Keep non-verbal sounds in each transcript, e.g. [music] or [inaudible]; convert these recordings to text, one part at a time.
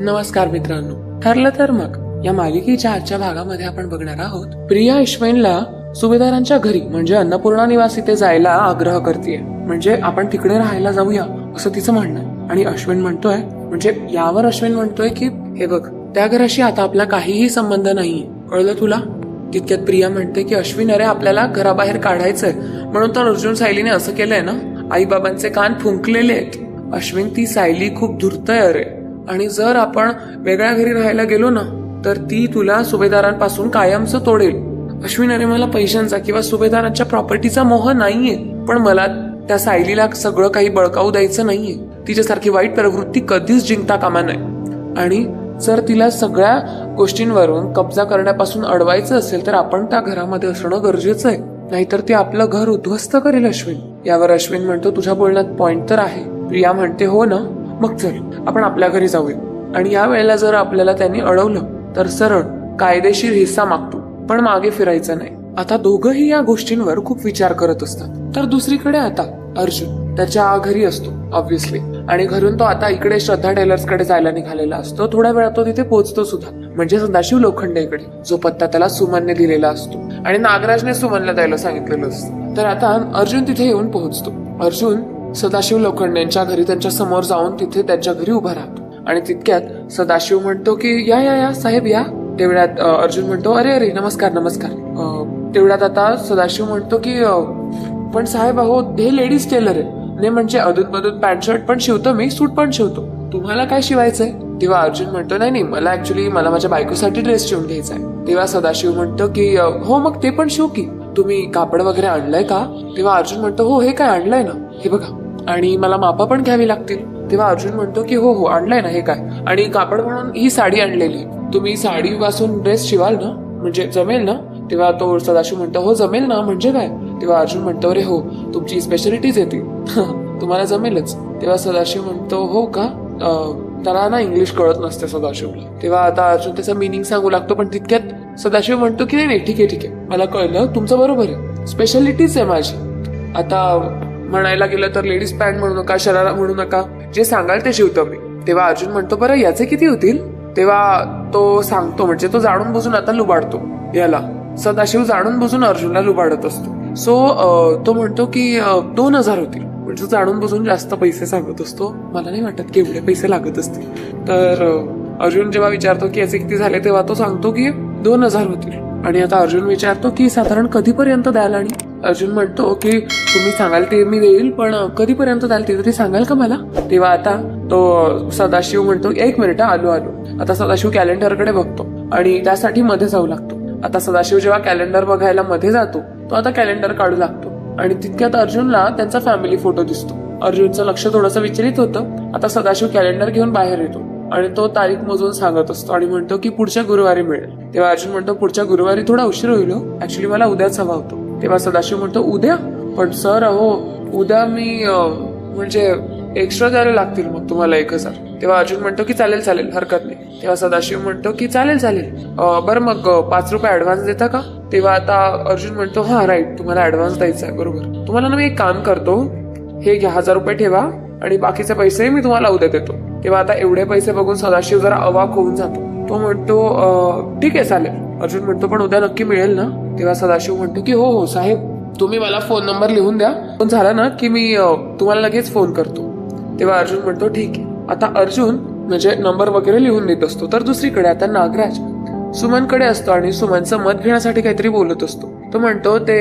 नमस्कार मित्रांनो. ठरलं तर मग या मालिकेच्या आजच्या भागामध्ये आपण बघणार आहोत प्रिया अश्विनला सुभेदारांच्या घरी म्हणजे अन्नपूर्णा निवास इथे जायला आग्रह करते म्हणजे आपण तिकडे राहायला जाऊया असं तिचं म्हणणं आणि अश्विन म्हणतोय म्हणजे यावर अश्विन म्हणतोय की हे बघ त्या घराशी आता आपला काहीही संबंध नाहीये. कळलं तुला? तितक्यात प्रिया म्हणते की अश्विन अरे आपल्याला घराबाहेर काढायचंय. म्हणून तर अर्जुन सायलीने असं केलंय ना? आई बाबांचे कान फुंकलेले आहेत. अश्विन ती सायली खूप धुरतय अरे. आणि जर आपण वेगळ्या घरी राहायला गेलो ना तर ती तुला सुभेदारांपासून कायमचं तोडेल. अश्विन अरे मला पैशांचा किंवा सुभेदारांच्या प्रॉपर्टीचा मोह नाहीये पण मला त्या सायलीला सगळं काही बळकावू द्यायचं नाहीये. तिच्यासारखी वाईट प्रवृत्ती कधीच जिंकता कामा नये. आणि जर तिला सगळ्या गोष्टींवरून कब्जा करण्यापासून अडवायचं असेल तर आपण त्या घरामध्ये असणं गरजेचं आहे. नाहीतर ते आपलं घर उद्ध्वस्त करेल अश्विन. यावर अश्विन म्हणतो तुझ्या बोलण्यात पॉइंट तर आहे. प्रिया म्हणते हो ना. मग चल आपण आपल्या घरी जाऊया. आणि या वेळेला जर आपल्याला त्यांनी अडवलं तर सरळ कायदेशीर हिस्सा मागतो. पण मागे फिरायचं नाही. आता दोघंही या गोष्टींवर खूप विचार करत असतात. तर दुसरीकडे आता अर्जुन त्याच्या घरी असतो ऑब्व्हियसली आणि घरून तो आता इकडे श्रद्धा टेलर्सकडे जायला निघालेला असतो. थोड्या वेळात तो तिथे पोहोचतो सुद्धा. म्हणजे सदाशिव लोखंडेकडे जो पत्ता त्याला सुमनने दिलेला असतो. आणि नागराजने सुमनला द्यायला सांगितलेलं असतं. तर आता अर्जुन तिथे येऊन पोहोचतो. अर्जुन सदाशिव लोखंड्यांच्या घरी त्यांच्यासमोर जाऊन तिथे त्यांच्या घरी उभा राहतो. आणि तितक्यात सदाशिव म्हणतो की या या या साहेब या. तेवढ्यात अर्जुन म्हणतो अरे अरे नमस्कार नमस्कार. तेवढ्यात आता सदाशिव म्हणतो की पण साहेब अहो हे लेडीज टेलर आहे नाही म्हणजे अधून मधून पॅन्ट शर्ट पण शिवतो मी सूट पण शिवतो. तुम्हाला काय शिवायचंय? तेव्हा अर्जुन म्हणतो नाही नाही मला ऍक्च्युली मला माझ्या बायकोसाठी ड्रेस शिवून घ्यायचा आहे. तेव्हा सदाशिव म्हणतो की हो मग ते पण शिव की. तुम्ही कापड वगैरे आणलंय का? तेव्हा अर्जुन म्हणतो हो हे काय आणलंय ना? हे बघा. आणि मला मापा पण घ्यावी लागतील. तेव्हा अर्जुन म्हणतो की हो हो आणलंय ना हे काय? आणि कापड म्हणून ही साडी आणलेली. आहे. तुम्ही साडी पासून ड्रेस शिवाल ना? म्हणजे जमेल ना? तेव्हा तो सदाशिव म्हणतो हो जमेल ना? म्हणजे काय? तेव्हा अर्जुन म्हणतो अरे हो तुमची स्पेशालिटीज येते [laughs] तुम्हाला जमेलच. तेव्हा सदाशिव म्हणतो हो का? त्याला ना इंग्लिश कळत नसते सदाशिवला. तेव्हा आता अर्जुन त्याचा मिनिंग सांगू लागतो पण तितक्यात सदाशिव म्हणतो की नाही नाही ठीक आहे ठीक आहे. मला कळलं तुमचं बरोबर आहे. स्पेशालिटीच आहे माझी. आता म्हणायला गेलं तर लेडीज पॅन्ट म्हणू नका शरारा म्हणू नका. जे सांगाल ते शिवतो मी. तेव्हा अर्जुन म्हणतो बरं याचे किती होतील? तेव्हा तो सांगतो म्हणजे तो जाणून बुजून आता लुबाडतो. याला. सदाशिव जाणून बुजून अर्जुनला लुबाडत असतो. सो तो म्हणतो की दोन हजार होतील. म्हणजे जाणून बुजून जास्त पैसे सांगत असतो. मला नाही वाटत की एवढे पैसे लागत असतील. तर अर्जुन जेव्हा विचारतो की याचे किती झाले तेव्हा तो सांगतो की दोन हजार होतील. आणि आता अर्जुन विचारतो की साधारण कधीपर्यंत द्याल आणि? अर्जुन म्हणतो की तुम्ही सांगाल ते मी देईल पण कधीपर्यंत द्याल ते तरी सांगाल का मला? तेव्हा आता तो सदाशिव म्हणतो एक मिनिट आलो आलो. आता सदाशिव कॅलेंडरकडे बघतो आणि त्यासाठी मध्ये जाऊ लागतो. आता सदाशिव जेव्हा कॅलेंडर बघायला मध्ये जातो तो आता कॅलेंडर काढू लागतो. आणि तितक्यात अर्जुनला त्यांचा फॅमिली फोटो दिसतो. अर्जुनचं लक्ष थोडंसं विचलित होतं. आता सदाशिव कॅलेंडर घेऊन बाहेर येतो आणि तो तारीख मोजून सांगत असतो आणि म्हणतो की पुढच्या गुरुवारी मिळेल. तेव्हा अर्जुन म्हणतो पुढच्या गुरुवारी थोडा उशीर होईल हो. ऍक्च्युली मला उद्याच हवा होतो. तेव्हा सदाशिव म्हणतो उद्या. पण सर अहो उद्या मी म्हणजे एक्स्ट्रा द्यायला लागतील मग तुम्हाला एक हजार. तेव्हा अर्जुन म्हणतो की चालेल चालेल हरकत नाही. तेव्हा सदाशिव म्हणतो की चालेल चालेल. बरं मग पाच रुपये ऍडव्हान्स देता का? तेव्हा आता अर्जुन म्हणतो हा राईट तुम्हाला ऍडव्हान्स द्यायचा आहे बरोबर. तुम्हाला ना मी एक काम करतो. हे घ्या हजार रुपये ठेवा आणि बाकीचे पैसेही मी तुम्हाला उद्या देतो. तेव्हा आता एवढे पैसे बघून सदाशिव जरा अवाक होऊन जातो. तो म्हणतो ठीक आहे चालेल. अर्जुन म्हणतो पण उद्या नक्की मिळेल ना? तेव्हा सदाशिव म्हणतो की हो हो साहेब तुम्ही मला फोन नंबर लिहून द्या. फोन झाला ना की मी तुम्हाला लगेच फोन करतो. तेव्हा अर्जुन म्हणतो ठीक आहे. आता अर्जुन म्हणजे नंबर वगैरे लिहून देत असतो. तर दुसरीकडे आता नागराज सुमनकडे असतो आणि सुमनचं मत घेण्यासाठी काहीतरी बोलत असतो. तो म्हणतो ते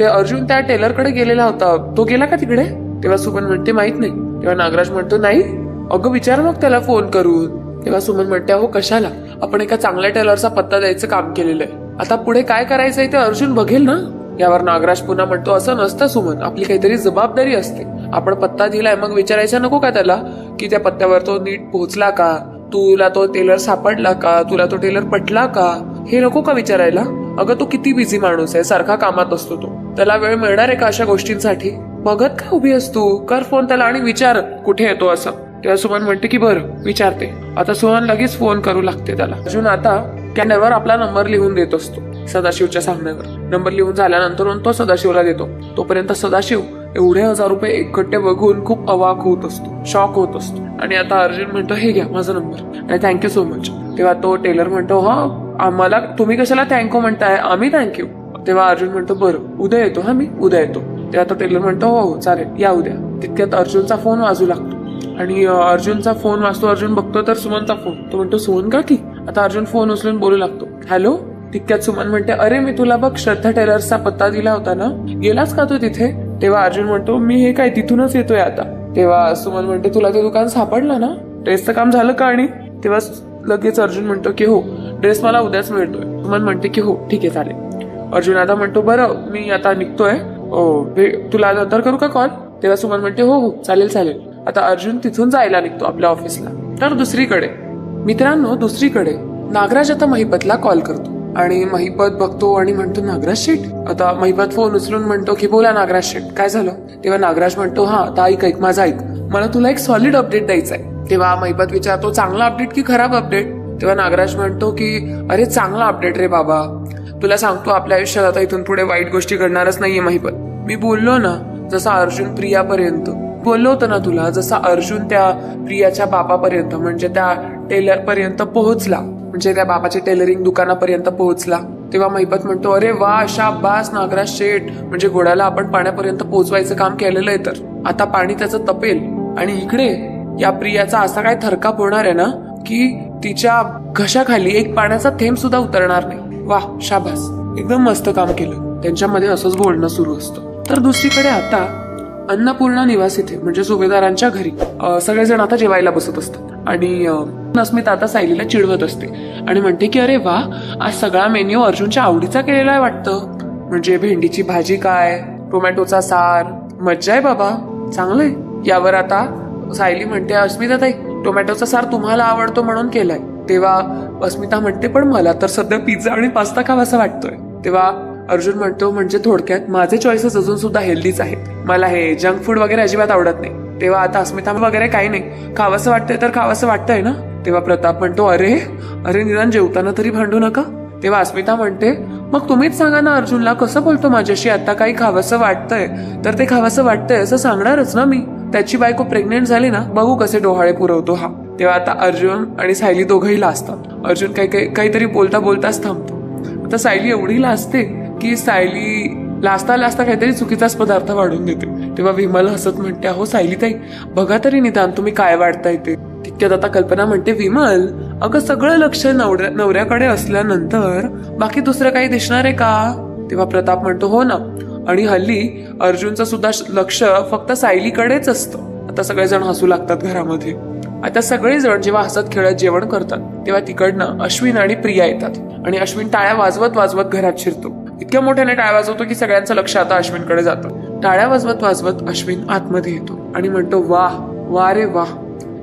ते अर्जुन त्या टेलरकडे गेलेला होता. तो गेला का तिकडे? तेव्हा सुमन म्हणते माहीत नाही. तेव्हा नागराज म्हणतो नाही. अगं विचार मग त्याला फोन करून. तेव्हा सुमन म्हणते अहो कशाला? आपण एका चांगल्या टेलरचा पत्ता द्यायचं काम केलेलं आहे. आता पुढे काय करायचंय ते अर्जुन बघेल ना. यावर नागराज पुन्हा म्हणतो असं नसतं सुमन. आपली काहीतरी जबाबदारी असते. आपण पत्ता दिलाय मग विचारायचं नको का त्याला? की त्या पत्त्यावर तो नीट पोहोचला का? तुला तो टेलर सापडला का? तुला तो टेलर पटला का? हे नको का विचारायला? अगं तो किती बिझी माणूस आहे. सारखा कामात असतो तो. त्याला वेळ मिळणार आहे का अशा गोष्टींसाठी? बघत का उभी असतो कर फोन त्याला आणि विचार. कुठे येतो असं? तेव्हा सुमन म्हणते की बरं विचारते. आता सुमन लगेच फोन करू लागते त्याला. अजून आता कॅनवर आपला नंबर लिहून देत असतो सदाशिवच्या सांगण्यावर नंबर लिहून झाल्यानंतर तो सदाशिवला देतो. तोपर्यंत सदाशिव एवढे हजार रुपये एकट्टे बघून खूप अवाक होत असतो शॉक होत असतो. आणि आता अर्जुन म्हणतो हे घ्या माझा नंबर आणि थँक्यू सो मच तेव्हा तो टेलर म्हणतो हा आम्हाला तुम्ही कशाला थँक्यू म्हणताय? आम्ही थँक्यू तेव्हा अर्जुन म्हणतो बरं उद्या येतो हा मी उद्या येतो. तेव्हा तो टेलर म्हणतो हो हो चालेल या उद्या. तितक्यात अर्जुनचा फोन वाजू लागतो. आणि अर्जुनचा फोन वाचतो. अर्जुन बघतो तर सुमनचा फोन. तो म्हणतो सुमन का की आता अर्जुन फोन उचलून बोलू लागतो. हॅलो? तितक्यात सुमन म्हणते अरे मी तुला बघ श्रद्धा टेलर्सचा पत्ता दिला होता ना? गेलाच का तू तिथे? तेव्हा अर्जुन म्हणतो मी हे काय तिथूनच येतोय आता. तेव्हा सुमन म्हणते तुला ते दुकान सापडलं ना? ड्रेसचं काम झालं का आणि? तेव्हा लगेच अर्जुन म्हणतो की हो ड्रेस मला उद्याच मिळतोय. सुमन म्हणते की हो ठीक आहे चालेल. अर्जुन आता म्हणतो बरं मी आता निघतोय. तुला नंतर करू का कॉल? तेव्हा सुमन म्हणते हो हो चालेल चालेल. आता अर्जुन तिथून जायला निघतो आपल्या ऑफिसला. तर दुसरीकडे. मित्रांनो दुसरीकडे. नागराज आता महिपतला कॉल करतो. आणि महिपत बघतो आणि म्हणतो नागराज शेठ. आता महिपत फोन उचलून म्हणतो की बोला नागराज शेठ काय झालं? तेव्हा नागराज म्हणतो हा आता ऐक ऐक माझा ऐक. मला तुला एक सॉलिड अपडेट द्यायचा आहे. तेव्हा महिपत विचारतो चांगला अपडेट की खराब अपडेट तेव्हा नागराज म्हणतो की अरे चांगला अपडेट रे बाबा. तुला सांगतो आपल्या आयुष्यात आता इथून पुढे वाईट गोष्टी घडणारच नाहीये महिपत. मी बोललो ना जसा अर्जुन प्रियापर्यंत. बोललो होतं ना तुला जसा अर्जुन त्या प्रियाच्या बापापर्यंत म्हणजे त्या टेलर पर्यंत पोहोचला. म्हणजे त्या बापाच्या टेलरिंग दुकानापर्यंत पोहोचला. तेव्हा महिपत म्हणतो अरे वा शाबास नागराज शेठ. म्हणजे घोड्याला आपण पाण्यापर्यंत पोहोचवायचं काम केलेलं आहे तर. आता पाणी त्याचं तपेल. आणि इकडे या प्रियाचा असा काय थरकाप होणार आहे ना की तिच्या घशाखाली एक पाण्याचा थेंब सुद्धा उतरणार नाही. वा शाबास. एकदम मस्त काम केलं. त्यांच्यामध्ये असंच बोलणं सुरू असतं. तर दुसरीकडे आता अन्नपूर्णा निवास इथे म्हणजे सुभेदारांच्या घरी. सगळेजण आता जेवायला बसत असतात. आणि अस्मिता आता सायलीला चिडवत असते. आणि म्हणते की अरे वा आज सगळा मेन्यू अर्जुनच्या आवडीचा केलेला आहे वाटतं. म्हणजे भेंडीची भाजी काय टोमॅटोचा सार मज्जा आहे बाबा चांगलंय. यावर आता सायली म्हणते अस्मिता ताई टोमॅटोचा सार तुम्हाला आवडतो म्हणून केलाय. तेव्हा अस्मिता म्हणते पण मला तर सध्या पिझ्झा आणि पास्ता खावासा वाटतोय. तेव्हा अर्जुन म्हणतो म्हणजे थोडक्यात माझे चॉईसेस अजून सुद्धा हेल्दीच आहेत. मला हे जंक फूड वगैरे अजिबात आवडत नाही. तेव्हा आता अस्मिता वगैरे काही नाही. खावंसं वाटतंय तर खावंसं वाटतंय ना? तेव्हा प्रताप म्हणतो अरे अरे निदान जेवताना तरी भांडू नका. तेव्हा अस्मिता म्हणते मग तुम्हीच सांगा ना अर्जुनला कसं बोलतो माझ्याशी? आता काही खावंसं वाटतंय. तर ते खावंसं वाटतंय असं सांगणारच ना मी. त्याची बायको प्रेग्नेंट झाली ना बघू कसे डोहाळे पुरवतो हा. तेव्हा आता अर्जुन आणि सायली दोघंही लाजतात. अर्जुन काही काही काहीतरी बोलता बोलताच थांबतो. आता सायली एवढी लाजते. की सायली लाजता लाजता काहीतरी चुकीचाच पदार्थ वाढून देते. तेव्हा विमल हसत म्हणते अहो सायली ताई बघा तरी निदान तुम्ही काय वाढताय ते. तितक्यात आता कल्पना म्हणते विमल अगं सगळं लक्ष नवऱ्या नवऱ्याकडे असल्यानंतर बाकी दुसरं काही दिसणार आहे का? तेव्हा प्रताप म्हणतो हो ना. आणि हल्ली अर्जुनचं सुद्धा लक्ष फक्त सायलीकडेच असतं. आता सगळेजण हसू लागतात घरामध्ये. आता सगळेजण जेव्हा हसत खेळत जेवण करतात तेव्हा तिकडनं अश्विन आणि प्रिया येतात. आणि अश्विन टाळ्या वाजवत वाजवत घरात शिरतो. इतक्या मोठ्याने टाळ्या वाजवतो की सगळ्यांचं लक्ष आता अश्विनकडे जातं. टाळ्या वाजवत वाजवत अश्विन आतमध्ये येतो आणि म्हणतो वाह वा रे वाह.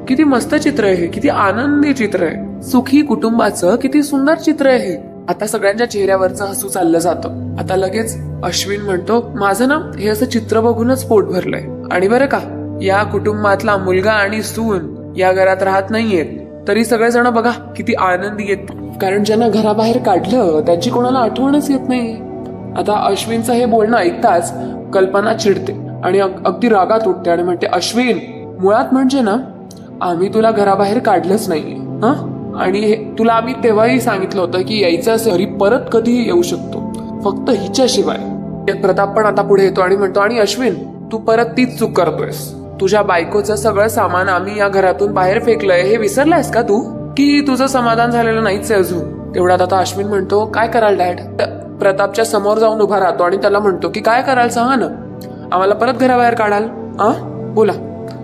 किती मस्त चित्र आहे किती आनंदी चित्र आहे. सुखी कुटुंबाचं किती सुंदर चित्र आहे हे. आता सगळ्यांच्या चेहऱ्यावरचं हसू चाललं जातं. आता लगेच अश्विन म्हणतो माझं ना हे असं चित्र बघूनच पोट भरलंय. आणि बरं का या कुटुंबातला मुलगा आणि सून या घरात राहत नाहीयेत. तरी सगळेजण बघा किती आनंदी येत कारण ज्यांना घराबाहेर काढलं त्यांची कोणाला आठवणच येत नाही आता अश्विनचं हे बोलणं ऐकताच कल्पना चिडते आणि अग- अगदी रागात उठते आणि म्हणते अश्विन मुळात म्हणजे ना आम्ही तुला घराबाहेर काढलंच नाहीये हा? आणि हे तुला आम्ही तेव्हाही सांगितलं होतं की यायचं असेल हरी परत कधीही येऊ शकतो फक्त हिच्याशिवाय. प्रताप पण आता पुढे येतो आणि म्हणतो आणि अश्विन तू परत तीच चूक करतोयस. तुझ्या बायकोचं सगळं सामान आम्ही या घरातून बाहेर फेकलंय. हे विसरलायस का तू? की तुझं समाधान झालेलं नाहीच आहे अजून? तेवढ्यात आता अश्विन म्हणतो काय कराल डॅड? प्रतापच्या समोर जाऊन उभा राहतो आणि त्याला म्हणतो की काय कराल सांगा ना आम्हाला परत घराबाहेर काढाल? आ? बोला.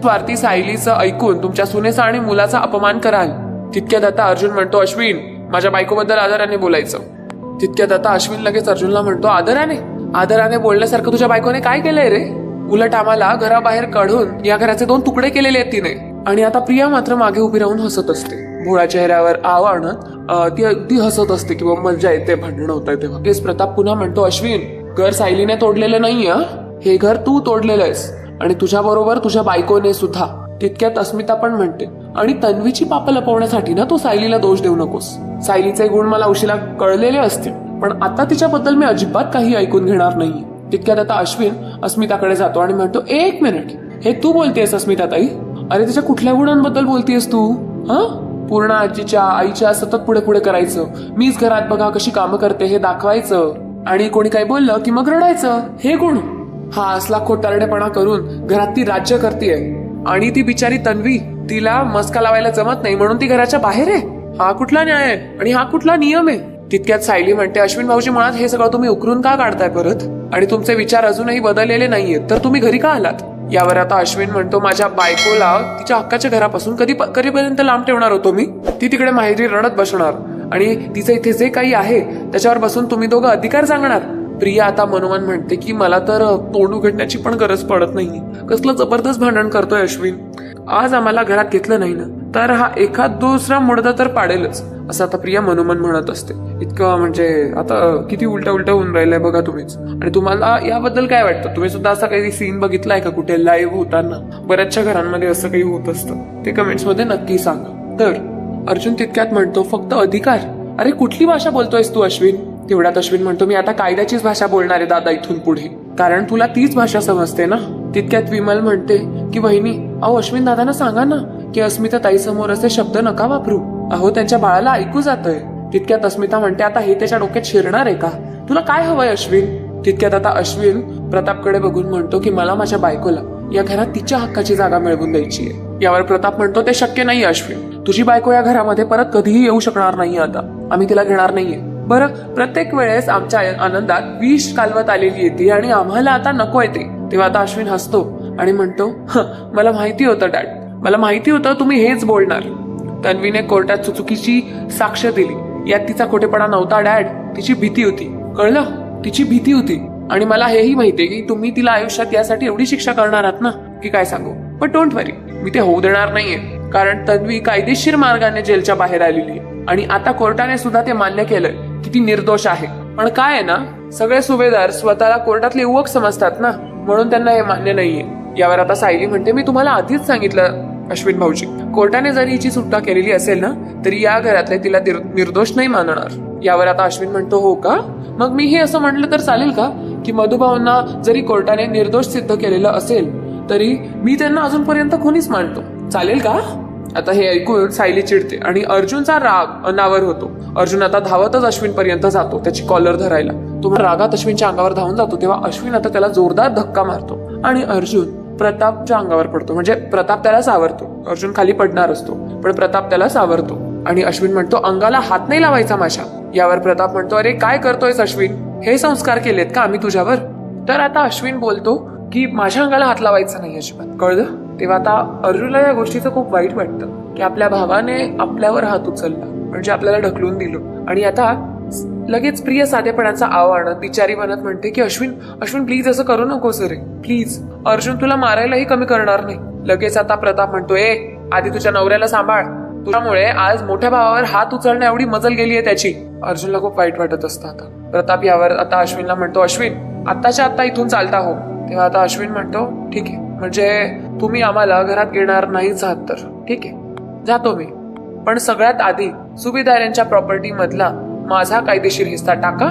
स्वार्थी सायलीचं ऐकून तुमच्या सुनेचा आणि मुलाचा अपमान कराल. तितक्यात आता अर्जुन म्हणतो अश्विन माझ्या बायकोबद्दल आदराने बोलायचं. तितक्यात आता अश्विन लगेच अर्जुनला म्हणतो आदराने? आदराने बोलण्यासारखं तुझ्या बायकोने काय केलंय रे? उलट आम्हाला घराबाहेर काढून या घराचे दोन तुकडे केलेले आहेत तिने. आणि आता प्रिया मात्र मागे उभी राहून हसत असते. भोळा चेहऱ्यावर आव आणत ती अगदी हसत असते किंवा मजा येते भांडण होत आहे तेव्हा. केस प्रताप पुन्हा म्हणतो अश्विन घर सायलीने तोडलेलं नाहीये हे? घर तू तोडलेलं आहेस. आणि तुझ्या बरोबर तुझ्या बायकोने सुद्धा. तितक्यात अस्मिता पण म्हणते आणि तन्वीची पाप लपवण्यासाठी ना तू सायलीला दोष देऊ नकोस. सायलीचे गुण मला उशिरा कळलेले असतील पण आता तिच्याबद्दल मी अजिबात काही ऐकून घेणार नाही तितक्यात आता अश्विन अस्मिताकडे जातो आणि म्हणतो एक मिनिट हे तू बोलतेस अस्मिता ताई अरे तिच्या कुठल्या गुणांबद्दल बोलतेस तू? हा? पूर्ण आजीच्या आईच्या सतत पुढे पुढे करायचं. मीच घरात बघा कशी कामं करते हे दाखवायचं. आणि कोणी काही बोललं की मग रडायचं. हे गुण हा असला खोटारडेपणा करून घरात ती राज्य करते आणि ती बिचारी तन्वी तिला मस्का लावायला जमत नाही म्हणून ती घराच्या बाहेर आहे. हा कुठला न्याय आहे? आणि हा कुठला नियम आहे? तितक्यात सायली म्हणते अश्विन भाऊजी मुळात हे सगळं तुम्ही उकरून का काढताय परत? आणि तुमचे विचार अजूनही बदललेले नाहीयेत. तर तुम्ही घरी का आलात? यावर आता अश्विन म्हणतो माझ्या बायकोला तिच्या हक्काच्या घरापासून कधी कधीपर्यंत लांब ठेवणार होतो मी ती तिकडे माहेरी रडत बसणार. आणि तिचं इथे जे काही आहे त्याच्यावर बसून तुम्ही दोघं अधिकार सांगणार. प्रिया आता मनोमन म्हणते की मला तर तोंड उघडण्याची पण गरज पडत नाही कसलं जबरदस्त भांडण करतोय अश्विन. आज आम्हाला घरात घेतलं नाही ना. तर हा एखाद दुसरा मुडदा तर पाडेलच असं आता प्रिया मनोमन म्हणत असते. इतकं म्हणजे आता किती उलट उलट होऊन राहिलंय बघा तुम्हीच. आणि तुम्हाला याबद्दल काय वाटतं? तुम्ही सुद्धा असा काही सीन बघितलाय का कुठे? लाईव्ह होताना? बऱ्याचशा घरांमध्ये असं काही होत असतं. ते कमेंट्समध्ये नक्की सांगा. तर अर्जुन तितक्यात म्हणतो फक्त अधिकार? अरे कुठली भाषा बोलतोयस तू अश्विन? तेवढ्यात अश्विन म्हणतो मी आता कायद्याचीच भाषा बोलणार आहे दादा इथून पुढे. कारण तुला तीच भाषा समजते ना? तितक्यात विमल म्हणते की वहिनी अहो अश्विन दादांना सांगा ना. की अस्मिता ताई समोर असे शब्द नका वापरू. अहो त्यांच्या बाळाला ऐकू जातंय. तितक्यात अस्मिता म्हणते आता हे त्याच्या डोक्यात शिरणार आहे का? तुला काय हवंय अश्विन? तितक्यात आता अश्विन प्रतापकडे बघून म्हणतो की मला माझ्या बायकोला या घरात तिच्या हक्काची जागा मिळवून द्यायची आहे. यावर प्रताप म्हणतो ते शक्य नाही अश्विन. तुझी बायको या घरामध्ये परत कधीही येऊ शकणार नाही आता. आम्ही तिला घेणार नाहीये. बरं प्रत्येक वेळेस आमच्या आनंदात विष कालवत आलेली येते आणि आम्हाला आता नको येते तेव्हा आता अश्विन हसतो आणि म्हणतो मला माहिती होतं डॅड. मला माहिती होतं तुम्ही हेच बोलणार. तन्वीने कोर्टात चुचुकीची साक्ष दिली. यात तिचा खोटेपणा नव्हता डॅड. तिची भीती होती. कळलं? तिची भीती होती. आणि मला हेही माहितीये की तुम्ही तिला आयुष्यात यासाठी एवढी शिक्षा करणार आहात ना? की काय सांगू? पण डोंट वरी मी ते होऊ देणार नाहीये. कारण तन्वी कायदेशीर मार्गाने जेलच्या बाहेर आलेली आहे. आणि आता कोर्टाने सुद्धा ते मान्य केलंय की ती निर्दोष आहे. पण काय आहे ना? सगळे सुभेदार स्वतःला कोर्टातले युवक समजतात ना? म्हणून त्यांना हे मान्य नाहीये. यावर आता सायली म्हणते मी तुम्हाला आधीच सांगितलं अश्विन भाऊजी कोर्टाने जरी हिची सुटका केलेली असेल ना तरी या घरातले तिला निर्दोष नाही मानणार. यावर आता अश्विन म्हणतो हो का? मग मी हे असं म्हटलं तर चालेल का? की मधुभाऊंना जरी कोर्टाने निर्दोष सिद्ध केलेलं असेल तरी मी त्यांना अजूनपर्यंत कोणीच मानतो? चालेल का? आता हे ऐकून सायली चिडते आणि अर्जुनचा राग अनावर होतो. अर्जुन आता धावतच अश्विन पर्यंत जातो त्याची कॉलर धरायला. तो रागात अश्विनच्या अंगावर धावून जातो तेव्हा अश्विन आता त्याला जोरदार धक्का मारतो. आणि अर्जुन प्रतापच्या अंगावर पडतो. म्हणजे प्रताप त्याला सावरतो. अर्जुन खाली पडणार असतो. पण प्रताप त्याला सावरतो. आणि अश्विन म्हणतो अंगाला हात नाही लावायचा माझ्या. यावर प्रताप म्हणतो अरे काय करतोयस अश्विन? हे संस्कार केलेत का आम्ही तुझ्यावर? तर आता अश्विन बोलतो की माझ्या अंगाला हात लावायचा नाही अजिबात. कळलं? तेव्हा आता अर्जुनला या गोष्टीचं खूप वाईट वाटतं. की आपल्या भावाने आपल्यावर हात उचलला. म्हणजे आपल्याला ढकलून दिलं. आणि आता लगेच प्रिय साधेपणाचा आव आणत बिचारी बनत म्हणते की अश्विन अश्विन प्लीज असं करू नको सर प्लीज अर्जुन तुला मारायलाही कमी करणार नाही. लगेच आता प्रताप म्हणतो ए आधी तुझ्या नवऱ्याला सांभाळ. तुझ्यामुळे आज मोठ्या भावावर हात उचलण्या एवढी मजल गेली आहे त्याची. अर्जुनला खूप वाईट वाटत असतं आता. प्रताप यावर आता अश्विनला म्हणतो अश्विन आत्ताच्या आत्ता इथून चालता हो. तेव्हा आता अश्विन म्हणतो ठीक आहे. म्हणजे तुम्ही आम्हाला घरात घेणार नाहीच आहात तर. ठीक आहे. जातो मी. पण सगळ्यात आधी सुभेदार यांच्या प्रॉपर्टी मधला माझा कायदेशीर हिस्सा टाका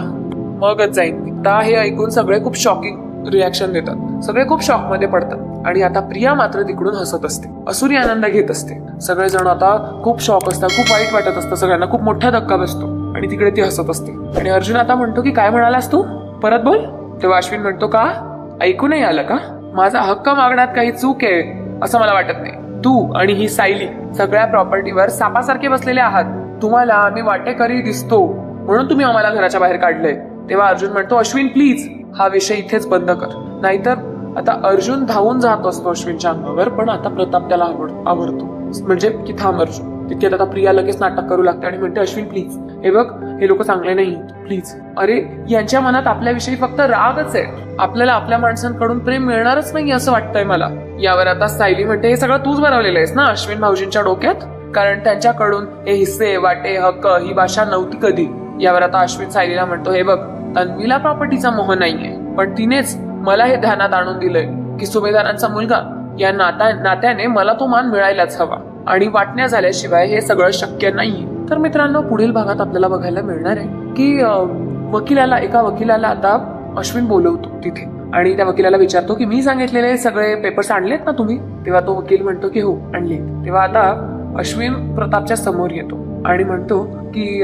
मगच जाईन मी. आता हे ऐकून सगळे खूप शॉकिंग रिॲक्शन देतात. सगळे खूप शॉकमध्ये पडतात. आणि आता प्रिया मात्र तिकडून हसत असते. असुरी आनंद घेत असते. सगळेजण आता खूप शॉक असतात खूप वाईट वाटत असतं. सगळ्यांना खूप मोठा धक्का बसतो. आणि तिकडे ती हसत असते. आणि अर्जुन आता म्हणतो की काय म्हणालास तू? परत बोल. तेव्हा अश्विन म्हणतो का? ऐकू नाही आलं का? माझा हक्क मागण्यात काही चूक आहे असं मला वाटत नाही. तू आणि ही सायली सगळ्या प्रॉपर्टीवर सापासारखे बसलेले आहात. तुम्हाला आम्ही वाटेकरी दिसतो. म्हणून तुम्ही आम्हाला घराच्या बाहेर काढलंय तेव्हा अर्जुन म्हणतो अश्विन प्लीज हा विषय इथेच बंद कर. नाहीतर आता अर्जुन धावून जात असतो अश्विनच्या अंगावर पण आता प्रताप त्याला आवड आवडतो. म्हणजे की थांब अर्जुन. तितक्यात आता प्रिया लगेच नाटक करू लागते आणि म्हणते अश्विन प्लीज हे बघ हे लोक चांगले नाही प्लीज अरे यांच्या मनात आपल्याविषयी फक्त रागच आहे. आपल्याला आपल्या माणसांकडून प्रेम मिळणारच नाही असं वाटतंय मला. यावर आता सायली म्हणते हे सगळं तूच बनवलेलं आहेस ना अश्विन भाऊजींच्या डोक्यात? कारण त्यांच्याकडून हे हिस्से वाटे हक्क ही भाषा नव्हती कधी. यावर आता अश्विन सायलीला म्हणतो हे बघ तन्वीला प्रॉपर्टीचा मोह नाहीये पण तिनेच मला हे ध्यानात आणून दिलंय की सुभेदारांचा मुलगा या नाता नात्याने मला तो मान मिळायलाच हवा आणि वाटण्या झाल्याशिवाय हे सगळं शक्य नाहीये. तर मित्रांनो पुढील भागात आपल्याला बघायला मिळणार आहे की वकिलाला एका वकिलाला आता अश्विन बोलवतो तिथे. आणि त्या वकिलाला विचारतो की मी सांगितलेले सगळे पेपर्स आणलेत ना तुम्ही? तेव्हा तो वकील म्हणतो की हो आणले तेव्हा आता अश्विन प्रतापच्या समोर येतो आणि म्हणतो की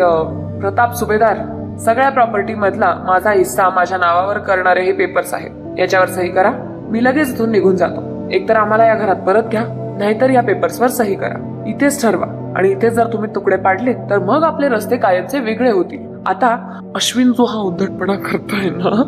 प्रताप सुभेदार सगळ्या प्रॉपर्टी मधला माझा हिस्सा माझ्या नावावर करणारे हे पेपर्स आहेत. याच्यावर सही करा. मी लगेच इथून निघून जातो. एकतर आम्हाला या घरात परत घ्या नाहीतर या पेपर्सवर सही करा. इथेच ठरवा. आणि इथे जर तुम्ही तुकडे पाडले तर मग आपले रस्ते कायमचे वेगळे होतील. आता अश्विन जो हा उद्धटपणा करतोय ना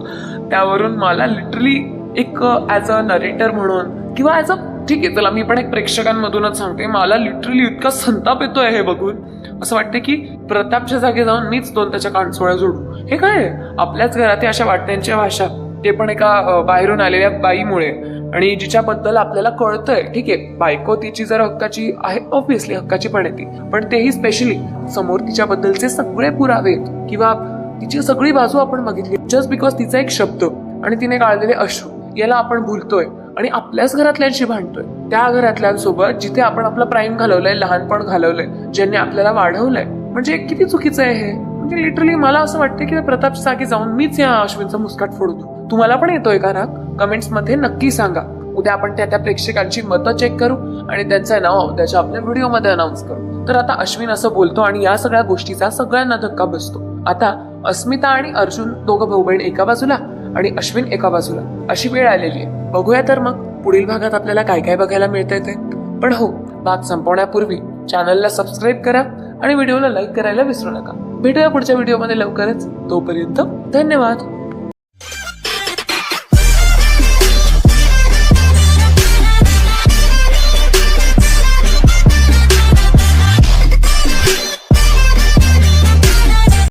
त्यावरून मला लिटरली एक ॲज अ नरेटर म्हणून किंवा ॲज अ ठीक आहे चला मी पण एक प्रेक्षकांमधूनच सांगते. मला लिटरली इतका संताप येतोय हे बघून. असं वाटतं की प्रतापच्या जागी जाऊन मीच दोन त्याच्या कानसोळ्या जोडू. हे काय आहे? आपल्याच घरात अशा वाटण्यांच्या भाषा. ते पण एका बाहेरून आलेल्या बाईमुळे. आणि जिच्याबद्दल आपल्याला कळतंय ठीक आहे बायको तिची जर हक्काची आहे ऑब्विसली हक्काची पण आहे ती. पण तेही स्पेशली समोर तिच्याबद्दलचे सगळे पुरावे किंवा तिची सगळी बाजू आपण बघितली. जस्ट बिकॉज तिचा एक शब्द आणि तिने काढलेले अश्रू याला आपण भुलतोय. आणि आपल्याच घरातल्यांशी भांडतोय. त्या घरातल्यांसोबत जिथे आपण आपलं प्राईम घालवलंय लहानपण घालवलंय ज्यांनी आपल्याला वाढवलंय. म्हणजे किती चुकीचं आहे हे? म्हणजे लिटरली मला असं वाटतं की प्रताप जागी जाऊन मीच या अश्विनचा मुस्काट फोडतो तुम्हाला पण येतोय का राग? कमेंट्समध्ये नक्की सांगा. उद्या आपण त्या त्या प्रेक्षकांची मतं चेक करू आणि त्यांचं नाव त्याच्या आपल्या व्हिडिओमध्ये अनाऊन्स करू. तर आता अश्विन असं बोलतो आणि या सगळ्या गोष्टीचा सगळ्यांना धक्का बसतो. आता अस्मिता आणि अर्जुन दोघं भाऊ बहीण एका बाजूला आणि अश्विन एका बाजूला. अशी वेळ आलेली आहे. बघूया तर मग पुढील भागात आपल्याला काय काय बघायला मिळतंय ते. पण हो भाग संपवण्यापूर्वी चॅनलला सबस्क्राईब करा आणि व्हिडिओला लाईक करायला विसरू नका. भेटूया पुढच्या व्हिडिओमध्ये लवकरच. तोपर्यंत धन्यवाद.